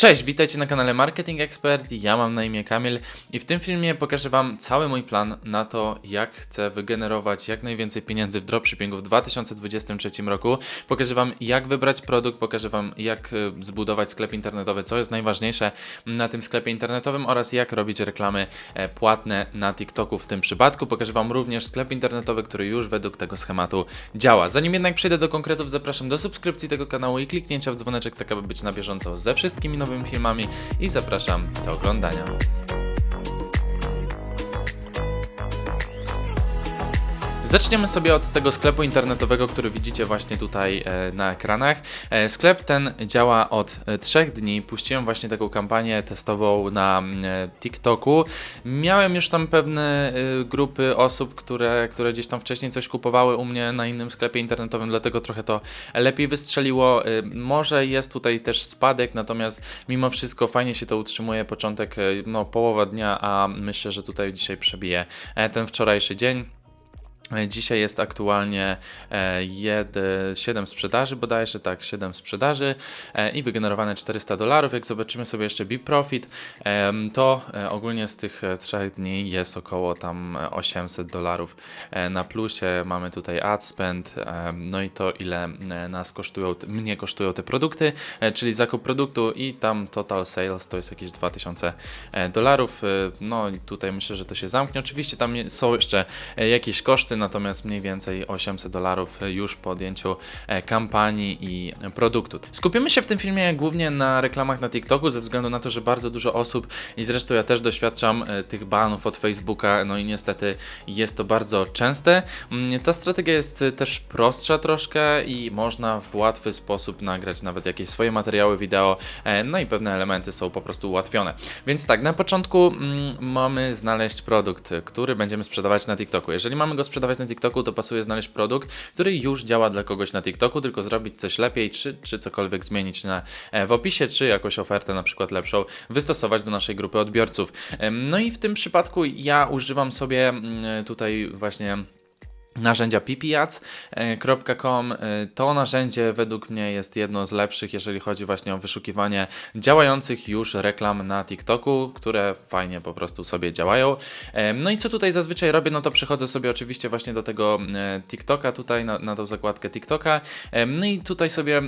Cześć, witajcie na kanale Marketing Expert. Ja mam na imię Kamil i w tym filmie pokażę Wam cały mój plan na to, jak chcę wygenerować jak najwięcej pieniędzy w dropshippingu w 2023 roku. Pokażę Wam, jak wybrać produkt, pokażę Wam, jak y, zbudować sklep internetowy, co jest najważniejsze na tym sklepie internetowym oraz jak robić reklamy e, płatne na TikToku w tym przypadku. Pokażę Wam również sklep internetowy, który już według tego schematu działa. Zanim jednak przejdę do konkretów, zapraszam do subskrypcji tego kanału i kliknięcia w dzwoneczek, tak aby być na bieżąco ze wszystkimi nowymi filmami i zapraszam do oglądania. Zaczniemy sobie od tego sklepu internetowego, który widzicie właśnie tutaj e, na ekranach. E, sklep ten działa od e, 3 dni. Puściłem właśnie taką kampanię testową na TikToku. Miałem już tam pewne grupy osób, które, które gdzieś tam wcześniej coś kupowały u mnie na innym sklepie internetowym, dlatego trochę to lepiej wystrzeliło. Może jest tutaj też spadek, natomiast mimo wszystko fajnie się to utrzymuje. Początek, no połowa dnia, a myślę, że tutaj dzisiaj przebije ten wczorajszy dzień. E, Dzisiaj jest aktualnie e, jed, 7 sprzedaży bodajże, tak, 7 sprzedaży e, i wygenerowane 400 dolarów. Jak zobaczymy sobie jeszcze Big Profit, em, to e, ogólnie z tych e, trzech dni jest około tam e, 800 dolarów e, na plusie. Mamy tutaj ad spend, no i to ile e, nas kosztują, mnie kosztują te produkty, e, czyli zakup produktu i tam total sales to jest jakieś 2000 e, dolarów. E, No i tutaj myślę, że to się zamknie. Oczywiście tam są jeszcze e, jakieś koszty, natomiast mniej więcej 800 dolarów już po odjęciu e, kampanii i produktu. Skupimy się w tym filmie głównie na reklamach na TikToku, ze względu na to, że bardzo dużo osób i zresztą ja też doświadczam e, tych banów od Facebooka, no i niestety jest to bardzo częste. Mm, Ta strategia jest e, też prostsza troszkę i można w łatwy sposób nagrać nawet jakieś swoje materiały wideo, no i pewne elementy są po prostu ułatwione. Więc tak, na początku mm, mamy znaleźć produkt, który będziemy sprzedawać na TikToku. Jeżeli mamy go sprzedawać na TikToku, to pasuje znaleźć produkt, który już działa dla kogoś na TikToku, tylko zrobić coś lepiej, czy, czy cokolwiek zmienić na, e, w opisie, czy jakąś ofertę na przykład lepszą wystosować do naszej grupy odbiorców. No i w tym przypadku ja używam sobie mm, tutaj właśnie narzędzia ppads.com. To narzędzie według mnie jest jedno z lepszych, jeżeli chodzi właśnie o wyszukiwanie działających już reklam na TikToku, które fajnie po prostu sobie działają. Em, No i co tutaj zazwyczaj robię, no to przechodzę sobie oczywiście właśnie do tego e, TikToka tutaj, na, na tą zakładkę TikToka. No i tutaj sobie e,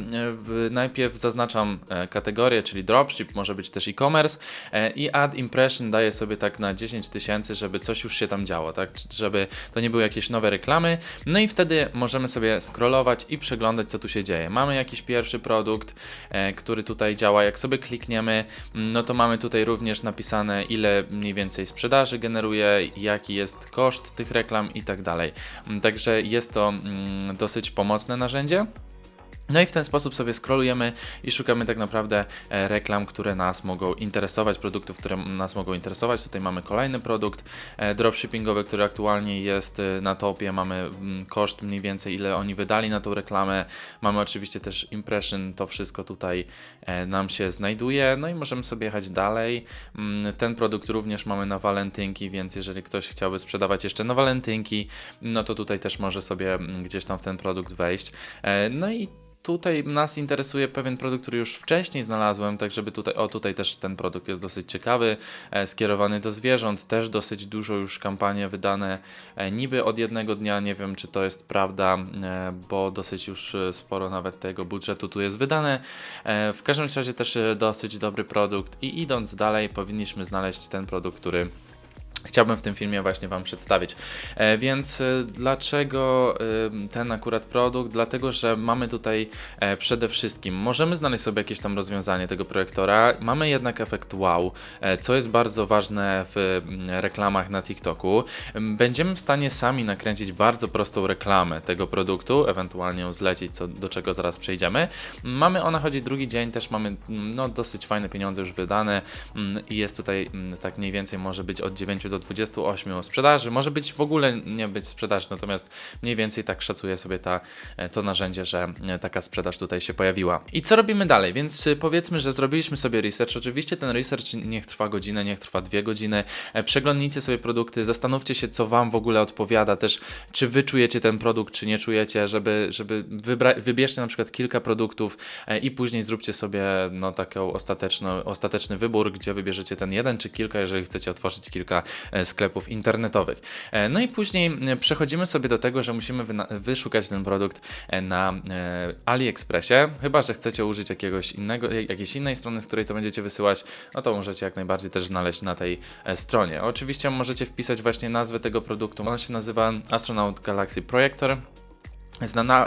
najpierw zaznaczam e, kategorię, czyli dropship, może być też e-commerce e, i add impression daję sobie tak na 10 tysięcy, żeby coś już się tam działo, tak, żeby to nie były jakieś nowe reklamy. No i wtedy możemy sobie scrollować i przeglądać, co tu się dzieje. Mamy jakiś pierwszy produkt, e, który tutaj działa. Jak sobie klikniemy, no to mamy tutaj również napisane, ile mniej więcej sprzedaży generuje, jaki jest koszt tych reklam i tak dalej. Także jest to mm, dosyć pomocne narzędzie. No i w ten sposób sobie scrollujemy i szukamy tak naprawdę e, reklam, które nas mogą interesować, produktów, które nas mogą interesować. Tutaj mamy kolejny produkt e, dropshippingowy, który aktualnie jest e, na topie. Mamy koszt mniej więcej, ile oni wydali na tą reklamę. Mamy oczywiście też impression, to wszystko tutaj nam się znajduje. No i możemy sobie jechać dalej. Ten produkt również mamy na walentynki, więc jeżeli ktoś chciałby sprzedawać jeszcze na walentynki, no to tutaj też może sobie gdzieś tam w ten produkt wejść. No i Tutaj nas interesuje pewien produkt, który już wcześniej znalazłem, tak żeby tutaj, o tutaj też ten produkt jest dosyć ciekawy, e, skierowany do zwierząt, też dosyć dużo już kampanie wydane, e, niby od jednego dnia, nie wiem czy to jest prawda, e, bo dosyć już sporo nawet tego budżetu tu jest wydane. W każdym razie też dosyć dobry produkt i idąc dalej powinniśmy znaleźć ten produkt, który chciałbym w tym filmie właśnie Wam przedstawić. E, więc e, dlaczego e, ten akurat produkt? Dlatego, że mamy tutaj przede wszystkim, możemy znaleźć sobie jakieś tam rozwiązanie tego projektora, mamy jednak efekt wow, co jest bardzo ważne w mm, reklamach na TikToku. Em, Będziemy w stanie sami nakręcić bardzo prostą reklamę tego produktu, ewentualnie ją zlecić, co, do czego zaraz przejdziemy. Mamy ona chodzi drugi dzień, też mamy mm, no, dosyć fajne pieniądze już wydane mm, i jest tutaj tak mniej więcej może być od 9 do 28 sprzedaży. Może być w ogóle nie być sprzedaży, natomiast mniej więcej tak szacuje sobie ta, e, to narzędzie, że e, taka sprzedaż tutaj się pojawiła. I co robimy dalej? Więc y, powiedzmy, że zrobiliśmy sobie research. Oczywiście ten research niech trwa godzinę, niech trwa dwie godziny. E, Przeglądnijcie sobie produkty, zastanówcie się, co Wam w ogóle odpowiada, też czy Wy czujecie ten produkt, czy nie czujecie, żeby, żeby wybierzcie na przykład kilka produktów e, i później zróbcie sobie no, taką ostateczno, ostateczny wybór, gdzie wybierzecie ten jeden czy kilka, jeżeli chcecie otworzyć kilka e, sklepów internetowych. E, No i później e, przechodzimy sobie do tego, że musimy wyszukać ten produkt e, na e, AliExpressie, chyba że chcecie użyć jakiegoś innego, jak- jakiejś innej strony, z której to będziecie wysyłać, no to możecie jak najbardziej też znaleźć na tej e, stronie. Oczywiście możecie wpisać właśnie nazwę tego produktu. On się nazywa Astronaut Galaxy Projector.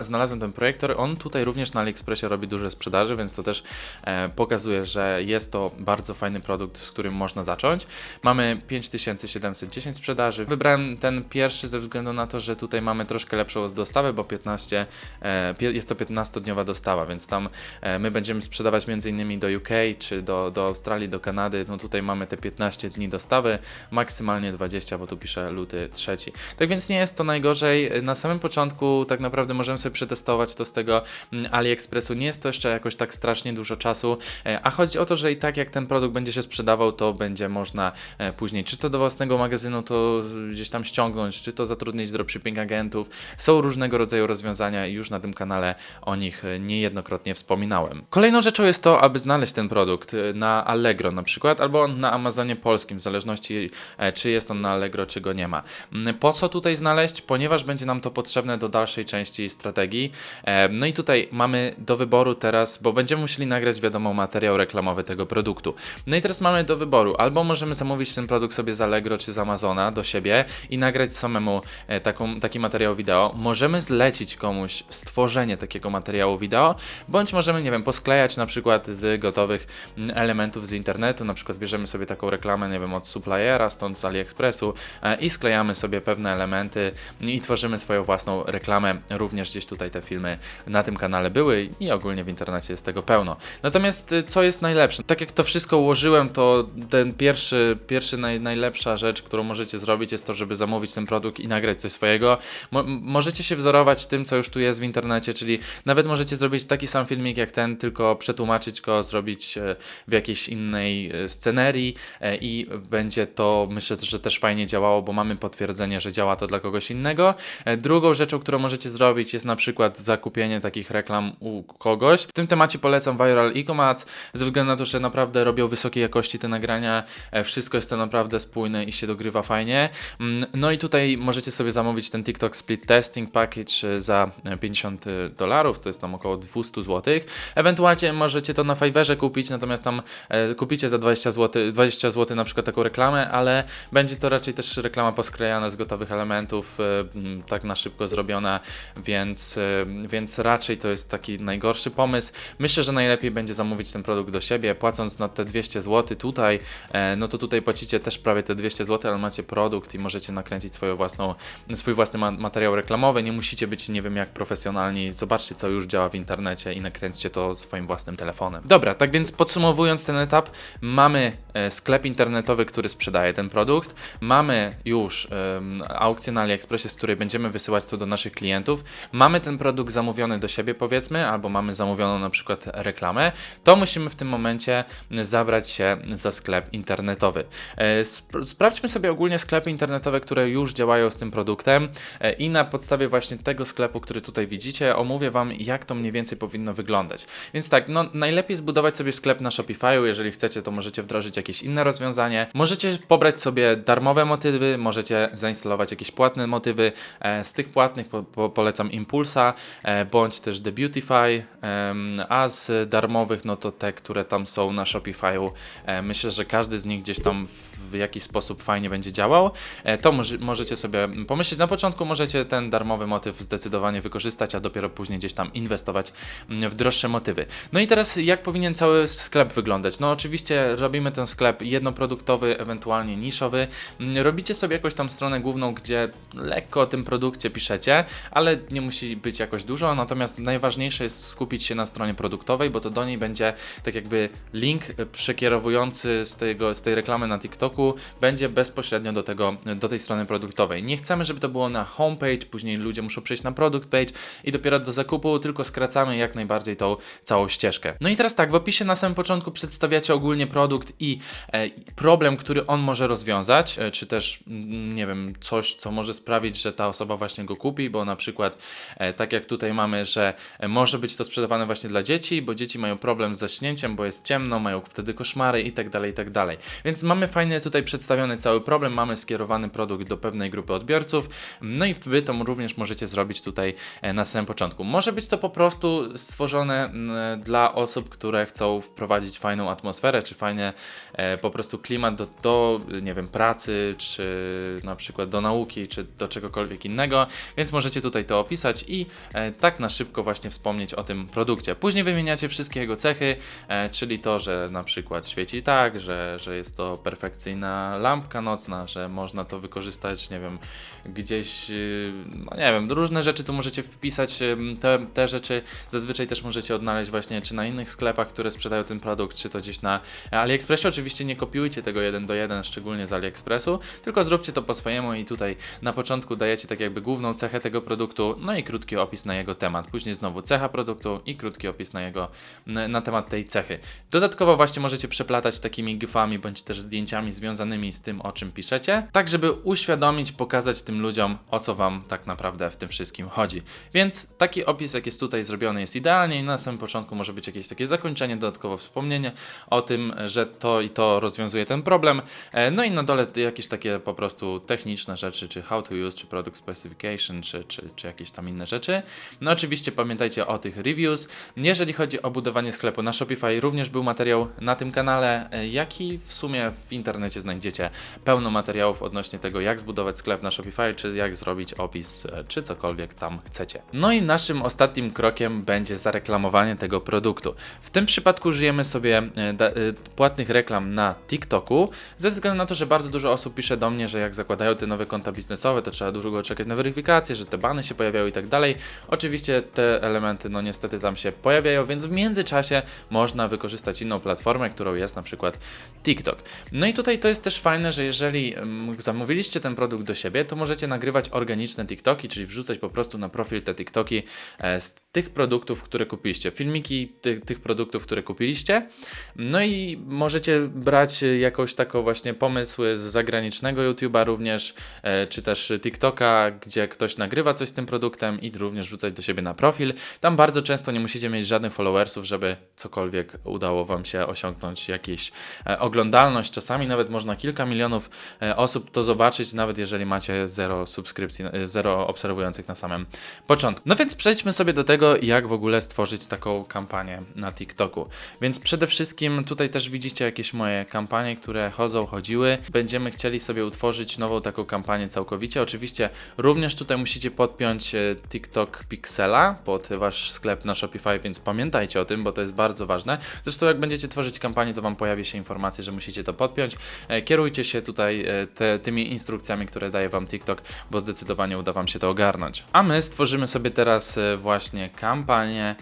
Znalazłem ten projektor. On tutaj również na AliExpressie robi duże sprzedaży, więc to też e, pokazuje, że jest to bardzo fajny produkt, z którym można zacząć. Mamy 5710 sprzedaży. Wybrałem ten pierwszy ze względu na to, że tutaj mamy troszkę lepszą dostawę, bo 15, e, jest to 15-dniowa dostawa, więc tam e, my będziemy sprzedawać m.in. do UK czy do, do Australii, do Kanady. No tutaj mamy te 15 dni dostawy, maksymalnie 20, bo tu pisze luty trzeci. Tak więc nie jest to najgorzej. Na samym początku tak naprawdę możemy sobie przetestować to z tego mm, AliExpressu. Nie jest to jeszcze jakoś tak strasznie dużo czasu, e, a chodzi o to, że i tak jak ten produkt będzie się sprzedawał, to będzie można e, później czy to do własnego magazynu to gdzieś tam ściągnąć, czy to zatrudnić dropshipping agentów. Są różnego rodzaju rozwiązania i już na tym kanale o nich e, niejednokrotnie wspominałem. Kolejną rzeczą jest to, aby znaleźć ten produkt na Allegro na przykład, albo na Amazonie polskim, w zależności czy jest on na Allegro, czy go nie ma. Mm, Po co tutaj znaleźć? Ponieważ będzie nam to potrzebne do dalszej części strategii. E, No i tutaj mamy do wyboru teraz, bo będziemy musieli nagrać, wiadomo, materiał reklamowy tego produktu. No i teraz mamy do wyboru, albo możemy zamówić ten produkt sobie z Allegro czy z Amazona do siebie i nagrać samemu e, taką, taki materiał wideo. Możemy zlecić komuś stworzenie takiego materiału wideo, bądź możemy, nie wiem, posklejać na przykład z gotowych mm, elementów z internetu, na przykład bierzemy sobie taką reklamę, nie wiem, od suppliera, stąd z AliExpressu e, i sklejamy sobie pewne elementy i tworzymy swoją własną reklamę. Również gdzieś tutaj te filmy na tym kanale były i ogólnie w internecie jest tego pełno. Natomiast y, co jest najlepsze? Tak jak to wszystko ułożyłem, to ten pierwszy, pierwszy naj, najlepsza rzecz, którą możecie zrobić jest to, żeby zamówić ten produkt i nagrać coś swojego. Mo możecie się wzorować tym, co już tu jest w internecie, czyli nawet możecie zrobić taki sam filmik jak ten, tylko przetłumaczyć go, zrobić e, w jakiejś innej e, scenerii e, i będzie to, myślę, że też fajnie działało, bo mamy potwierdzenie, że działa to dla kogoś innego. Drugą rzeczą, którą możecie zrobić jest na przykład zakupienie takich reklam u kogoś. W tym temacie polecam Viral Ecomats, ze względu na to, że naprawdę robią wysokiej jakości te nagrania, e, wszystko jest to naprawdę spójne i się dogrywa fajnie. Mm, No i tutaj możecie sobie zamówić ten TikTok Split Testing Package e, za e, 50 dolarów, to jest tam około 200 zł. Ewentualnie możecie to na Fiverrze kupić, natomiast tam e, kupicie za 20 zł, 20 zł na przykład taką reklamę, ale będzie to raczej też reklama posklejana z gotowych elementów, e, tak na szybko zrobiona, więc, e, więc raczej to jest taki najgorszy pomysł. Myślę, że najlepiej będzie zamówić ten produkt do siebie, płacąc na te 200 zł tutaj, e, no to tutaj płacicie też prawie te 200 zł, ale macie produkt i możecie nakręcić swoją własną, swój własny ma materiał reklamowy, nie musicie być nie wiem jak profesjonalni, zobaczcie co już działa w internecie i nakręćcie to swoim własnym telefonem. Dobra, tak więc podsumowując ten etap, mamy e, sklep internetowy, który sprzedaje ten produkt, mamy już em, aukcję na AliExpressie, z której będziemy wysyłać to do naszych klientów, mamy ten produkt zamówiony do siebie powiedzmy, albo mamy zamówioną na przykład reklamę, to musimy w tym momencie zabrać się za sklep internetowy. E, sp- Sprawdźmy sobie ogólnie sklepy internetowe, które już działają z tym produktem e, i na podstawie właśnie tego sklepu, który tutaj widzicie, omówię Wam, jak to mniej więcej powinno wyglądać. Więc tak, no najlepiej zbudować sobie sklep na Shopify'u, jeżeli chcecie, to możecie wdrożyć jakieś inne rozwiązanie. Możecie pobrać sobie darmowe motywy, możecie zainstalować jakieś płatne motywy. E, Z tych płatnych po, po, polecam Impulsa, e, bądź też The Beautify, a z darmowych, no to te, które tam są na Shopify'u, e, myślę, że każdy z nich gdzieś tam w jakiś sposób fajnie będzie działał. E, To może, możecie sobie pomyśleć. Na początku możecie ten darmowy motyw zdecydowanie wykorzystać, a dopiero później gdzieś tam inwestować w droższe motywy. No i teraz jak powinien cały sklep wyglądać? No oczywiście robimy ten sklep jednoproduktowy, ewentualnie niszowy. Robicie sobie jakąś tam stronę główną, gdzie lekko o tym produkcie piszecie, ale nie musi być jakoś dużo, natomiast najważniejsze jest skupić się na stronie produktowej, bo to do niej będzie tak jakby link przekierowujący z, tego, z tej reklamy na TikToku będzie bezpośrednio do, tego, do tej strony produktowej. Nie chcemy, żeby to było na homepage, później ludzie muszą przejść na product page i dopiero do zakupu, tylko skracamy jak najbardziej tą całą ścieżkę. No i teraz tak, w opisie na samym początku przedstawiacie ogólnie produkt i e, problem, który on może rozwiązać, e, czy też, mm, nie wiem, coś, co może sprawić, że ta osoba właśnie go kupi, bo na przykład, e, tak jak tutaj mamy, że może być to sprzedawane właśnie dla dzieci, bo dzieci mają problem z zaśnięciem, bo jest ciemno, mają wtedy koszmary i tak dalej, i tak dalej. Więc mamy fajnie tutaj przedstawiony cały problem, mamy skierowany produkt do pewnej grupy odbiorców, no i wy to również możecie zrobić tutaj e, na samym początku. Może być to po prostu stworzone dla osób, które chcą wprowadzić fajną atmosferę, czy fajnie e, po prostu klimat do, do, nie wiem, pracy, czy na przykład do nauki, czy do czegokolwiek innego, więc możecie tutaj to opisać i e, tak na szybko właśnie wspomnieć o tym produkcie. Później wymieniacie wszystkie jego cechy, e, czyli to, że na przykład świeci tak, że, że jest to perfekcyjna lampka nocna, że można to wykorzystać, nie wiem, gdzieś, y, no nie wiem, różne rzeczy tu możecie wpisać, te, te rzeczy zazwyczaj też możecie odnaleźć właśnie czy na innych sklepach, które sprzedają ten produkt, czy to gdzieś na AliExpressie. Oczywiście nie kopiujcie tego jeden do jeden, szczególnie z AliExpressu, tylko zróbcie to po swojemu i tutaj na początku dajecie tak jakby główną cechę tego produktu, no i krótki opis na jego temat. Później znowu cecha produktu i krótki opis na jego, na, temat tej cechy. Dodatkowo właśnie możecie przeplatać takimi gifami bądź też zdjęciami związanymi z tym, o czym piszecie, tak żeby uświadomić, pokazać tym ludziom, o co wam tak naprawdę w tym wszystkim chodzi. Więc taki opis, jak jest tutaj zrobiony, jest idealnie i na samym początku może być jakieś takie zakończenie, dodatkowo wspomnienie o tym, że to i to rozwiązuje ten problem. E, No i na dole jakieś takie po prostu techniczne rzeczy, czy how to use, czy product specification, czy, czy, czy jakieś tam inne rzeczy. No oczywiście pamiętajcie o tych reviews. Jeżeli chodzi o budowanie sklepu na Shopify, również był materiał na tym kanale, e, jak i w sumie w internecie znajdziecie pełno materiałów odnośnie tego, jak zbudować sklep na Shopify, czy jak zrobić opis, e, czy cokolwiek tam chcecie. No i naszym ostatnim krokiem będzie zareklamowanie tego produktu. W tym przypadku użyjemy sobie e, płatnych reklam na TikToku, ze względu na to, że bardzo dużo osób pisze do mnie, że jak zakładają te nowe konta biznesowe, to trzeba długo czekać na weryfikację, że te bany się pojawiają i tak dalej. Oczywiście te elementy, no niestety tam się pojawiają, więc w międzyczasie można wykorzystać inną platformę, którą jest na przykład TikTok. No i tutaj to jest też fajne, że jeżeli mm, zamówiliście ten produkt do siebie, to możecie nagrywać organiczne TikToki, czyli wrzucać po prostu na profil te TikToki e, z tych produktów, które kupiliście, filmiki ty, tych produktów, które kupiliście. No i możecie brać jakąś taką właśnie pomysły z zagranicznego YouTube'a również, e, czy też TikToka, gdzie ktoś nagrywa coś z tym produktem i również wrzucać do siebie na profil. Tam bardzo często nie musicie mieć żadnych followersów, żeby cokolwiek udało Wam się osiągnąć jakieś e, oglądalność. Czasami nawet można kilka milionów e, osób to zobaczyć, nawet jeżeli macie zero subskrypcji, e, zero obserwujących na samym początku. No więc przejdźmy sobie do tego, jak w ogóle stworzyć taką kampanię na TikToku. Więc przede wszystkim tutaj też widzicie jakieś moje kampanie, które chodzą, chodziły. Będziemy chcieli sobie utworzyć nową taką kampanię całkowicie. Oczywiście również tutaj musicie podpiąć e, TikTok Pixela pod wasz sklep na Shopify, więc pamiętajcie o tym, bo to jest bardzo ważne. Zresztą jak będziecie tworzyć kampanię, to wam pojawi się informacja, że musicie to podpiąć. E, Kierujcie się tutaj e, te, tymi instrukcjami, które daje wam TikTok, bo zdecydowanie uda wam się to ogarnąć. A my stworzymy sobie teraz właśnie kampanię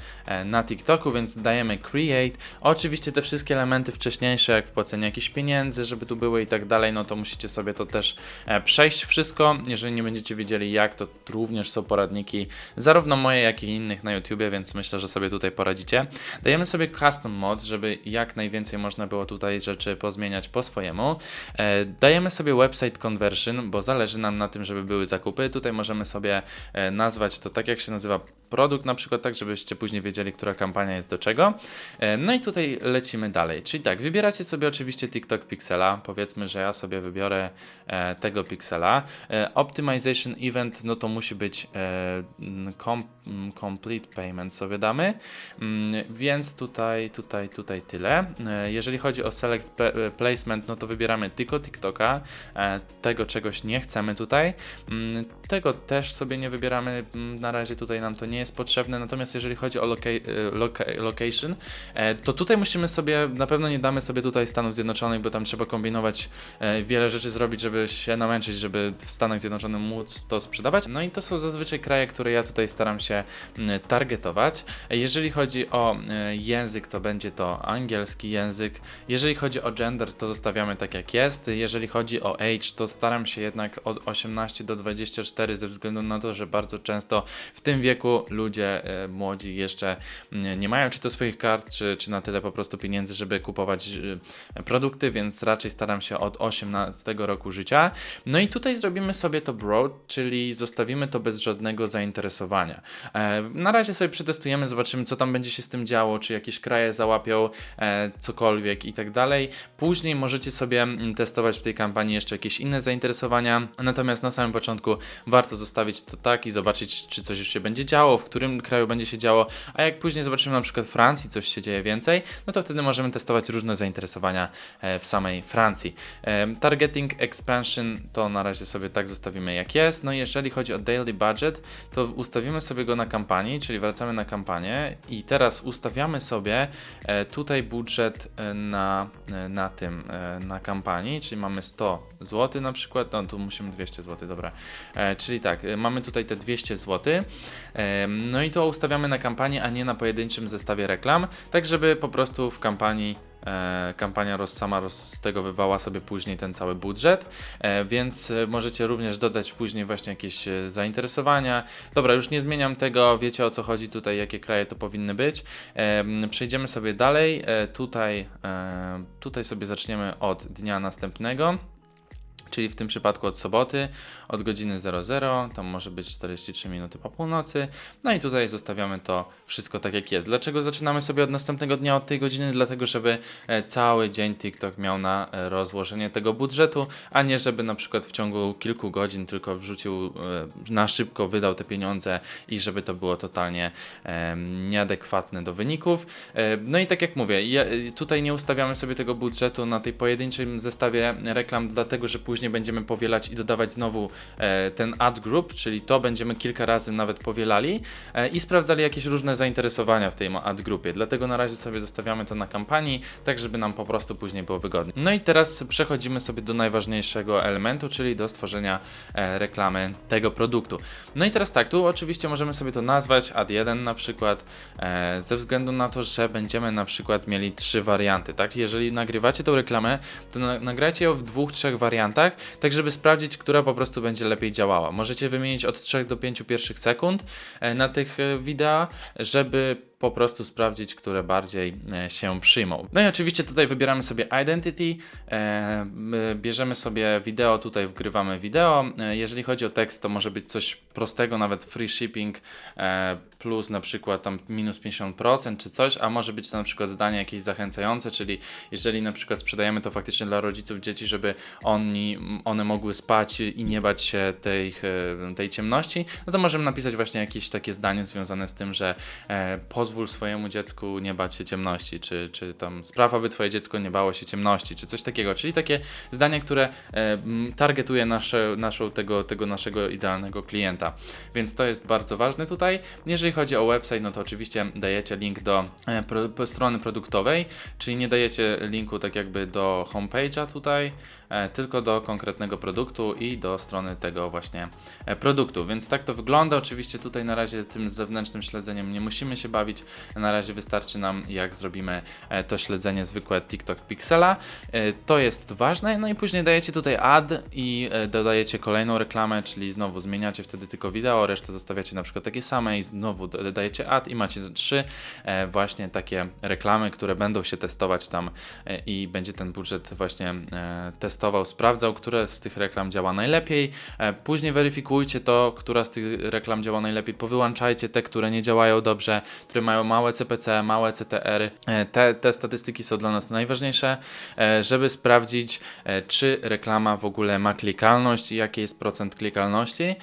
na TikToku, więc dajemy create. Oczywiście te wszystkie elementy wcześniejsze, jak wpłacenie jakichś pieniędzy, żeby tu były i tak dalej, no to musicie sobie to też przejść wszystko. Jeżeli nie będziecie wiedzieli jak, to również są poradniki, zarówno moje, jak i innych na YouTubie, więc myślę, że sobie tutaj poradzicie. Dajemy sobie custom mod, żeby jak najwięcej można było tutaj rzeczy pozmieniać po swojemu. E, Dajemy sobie website conversion, bo zależy nam na tym, żeby były zakupy. Tutaj możemy sobie e, nazwać to tak, jak się nazywa produkt, na przykład tak, żebyście później wiedzieli, która kampania jest do czego. E, No i tutaj lecimy dalej. Czyli tak, wybieracie sobie oczywiście TikTok Pixela. Powiedzmy, że ja sobie wybiorę tego Pixela. Optimization Event, no to musi być com, mm, Complete Payment sobie damy. Mm, Więc tutaj, tutaj, tutaj tyle. E, Jeżeli chodzi o Select e, Placement, no to wybieramy tylko TikToka. E, Tego czegoś nie chcemy tutaj. Mm, Tego też sobie nie wybieramy. Mm, Na razie tutaj nam to nie jest potrzebne. Natomiast jeżeli chodzi o loca- e, loca- location, e, to tutaj musimy sobie, na pewno nie damy sobie tutaj Stanów Zjednoczonych, bo tam trzeba kombinować e, wiele rzeczy zrobić, żeby się namęczyć, żeby w Stanach Zjednoczonych móc to sprzedawać. No i to są zazwyczaj zazwyczaj kraje, które ja tutaj staram się mm, targetować. Jeżeli chodzi o e, język, to będzie to angielski język. Jeżeli chodzi o gender, to zostawiamy tak jak jest. Jeżeli chodzi o age, to staram się jednak od 18 do 24 ze względu na to, że bardzo często w tym wieku ludzie e, młodzi jeszcze mm, nie mają czy to swoich kart, czy, czy na tyle po prostu pieniędzy, żeby kupować e, produkty, więc raczej staram się od 18 roku życia. No i tutaj zrobimy sobie to broad, czyli zostawimy to bez żadnego zainteresowania. E, na razie sobie przetestujemy, zobaczymy co tam będzie się z tym działo, czy jakieś kraje załapią e, cokolwiek i tak dalej. Później możecie sobie mm, testować w tej kampanii jeszcze jakieś inne zainteresowania, natomiast na samym początku warto zostawić to tak i zobaczyć, czy coś już się będzie działo, w którym kraju będzie się działo, a jak później zobaczymy na przykład w Francji coś się dzieje więcej, no to wtedy możemy testować różne zainteresowania e, w samej Francji. Targeting Expansion to na razie sobie tak zostawimy jak jest. No jeżeli chodzi o daily budget, to ustawimy sobie go na kampanii, czyli wracamy na kampanię i teraz ustawiamy sobie e, tutaj budżet e, na, e, na tym, na kampanii, czyli mamy 100 zł na przykład, no tu musimy 200 zł, dobra. Czyli tak, mamy tutaj te 200 zł. No i to ustawiamy na kampanię, a nie na pojedynczym zestawie reklam, tak żeby po prostu w kampanii kampania roz, sama roz, z tego wywała sobie później ten cały budżet, e, więc e, możecie również dodać później właśnie jakieś e, zainteresowania. Dobra, już nie zmieniam tego, wiecie o co chodzi tutaj, jakie kraje to powinny być. E, przejdziemy sobie dalej, e, tutaj, e, tutaj sobie zaczniemy od dnia następnego. Czyli w tym przypadku od soboty, od godziny 00, tam może być 43 minuty po północy. No i tutaj zostawiamy to wszystko tak jak jest. Dlaczego zaczynamy sobie od następnego dnia od tej godziny? Dlatego, żeby e, cały dzień TikTok miał na e, rozłożenie tego budżetu, a nie żeby na przykład w ciągu kilku godzin tylko wrzucił e, na szybko, wydał te pieniądze i żeby to było totalnie nieadekwatne do wyników. No i tak jak mówię, tutaj nie ustawiamy sobie tego budżetu na tej pojedynczym zestawie reklam, dlatego że później będziemy powielać i dodawać znowu e, ten ad group, czyli to będziemy kilka razy nawet powielali e, i sprawdzali jakieś różne zainteresowania w tej ad grupie. Dlatego na razie sobie zostawiamy to na kampanii, tak żeby nam po prostu później było wygodnie. No i teraz przechodzimy sobie do najważniejszego elementu, czyli do stworzenia e, reklamy tego produktu. No i teraz tak, tu oczywiście możemy sobie to nazwać ad 1 na przykład, ze względu na to, że będziemy na przykład mieli trzy warianty, tak? Jeżeli nagrywacie tą reklamę, to na, nagrajcie ją w dwóch, trzech wariantach, tak żeby sprawdzić, która po prostu będzie lepiej działała. Możecie wymienić od 3 do 5 pierwszych sekund e, na tych e, wideo, żeby po prostu sprawdzić, które bardziej e, się przyjmą. No i oczywiście tutaj wybieramy sobie Identity, e, my bierzemy sobie wideo, tutaj wgrywamy wideo. E, jeżeli chodzi o tekst, to może być coś prostego, nawet free shipping plus na przykład tam minus 50% czy coś, a może być to na przykład zdanie jakieś zachęcające, czyli jeżeli na przykład sprzedajemy to faktycznie dla rodziców dzieci, żeby oni, one mogły spać i nie bać się tej, tej ciemności, no to możemy napisać właśnie jakieś takie zdanie związane z tym, że e, pozwól swojemu dziecku nie bać się ciemności, czy, czy tam spraw, aby twoje dziecko nie bało się ciemności, czy coś takiego, czyli takie zdanie, które e, targetuje nasze, naszą, tego, tego naszego idealnego klienta, więc to jest bardzo ważne tutaj. Jeżeli chodzi o website, no to oczywiście dajecie link do e, pro, strony produktowej, czyli nie dajecie linku tak jakby do homepage'a tutaj, tylko do konkretnego produktu i do strony tego właśnie e, produktu, więc tak to wygląda. Oczywiście tutaj na razie tym zewnętrznym śledzeniem nie musimy się bawić, na razie wystarczy nam jak zrobimy e, to śledzenie zwykłe TikTok Pixela. E, To jest ważne, no i później dajecie tutaj ad i e, dodajecie kolejną reklamę, czyli znowu zmieniacie wtedy tylko wideo, resztę zostawiacie na przykład takie same i znowu dodajecie ad i macie trzy e, właśnie takie reklamy, które będą się testować tam e, i będzie ten budżet właśnie e, testował, sprawdzał, które z tych reklam działa najlepiej. E, Później weryfikujcie to, która z tych reklam działa najlepiej, powyłączajcie te, które nie działają dobrze, które mają małe CPC, małe CTR. E, Te, te statystyki są dla nas najważniejsze, e, żeby sprawdzić, czy reklama w ogóle ma klikalność i jaki jest procent klikalności.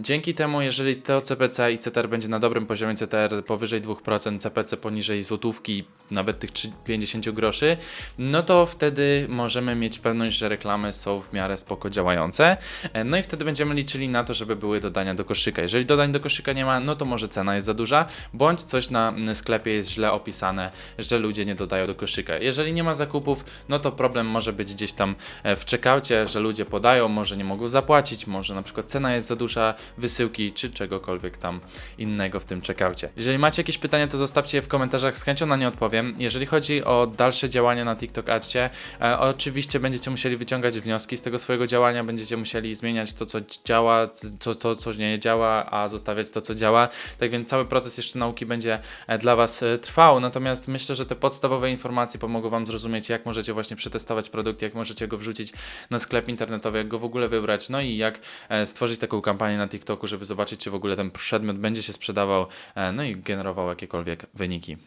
Dzięki temu, jeżeli to CPC i CTR będzie na dobrym poziomie, CTR powyżej 2%, CPC poniżej złotówki, nawet tych 3 50 groszy, no to wtedy możemy mieć pewność, że reklamy są w miarę spoko działające. E, No i wtedy będziemy liczyli na to, żeby były dodania do koszyka. Jeżeli dodań do koszyka nie ma, no to może cena jest za duża, bądź coś na sklepie jest źle opisane, że ludzie nie dodają do koszyka. Jeżeli nie ma zakupów, no to problem może być gdzieś tam e, w czekaucie, że ludzie podają, może nie mogą zapłacić, może na przykład cena jest za duża wysyłki, czy czegokolwiek tam innego w tym czekaucie. Jeżeli macie jakieś pytania, to zostawcie je w komentarzach, z chęcią na nie odpowiem. Jeżeli chodzi o dalsze działania na TikTok Adsie, e, oczywiście będziecie musieli wyciągać wnioski z tego swojego działania, będziecie musieli zmieniać to, co działa, co, to, co nie działa, a zostawiać to, co działa. Tak więc cały proces jeszcze nauki będzie e, dla Was e, trwał, natomiast myślę, że te podstawowe informacje pomogą Wam zrozumieć, jak możecie właśnie przetestować produkt, jak możecie go wrzucić na sklep internetowy, jak go w ogóle wybrać, no i jak e, stworzyć taką kampanię na TikToku, żeby zobaczyć, czy w ogóle ten przedmiot będzie się sprzedawał, no i generował jakiekolwiek wyniki.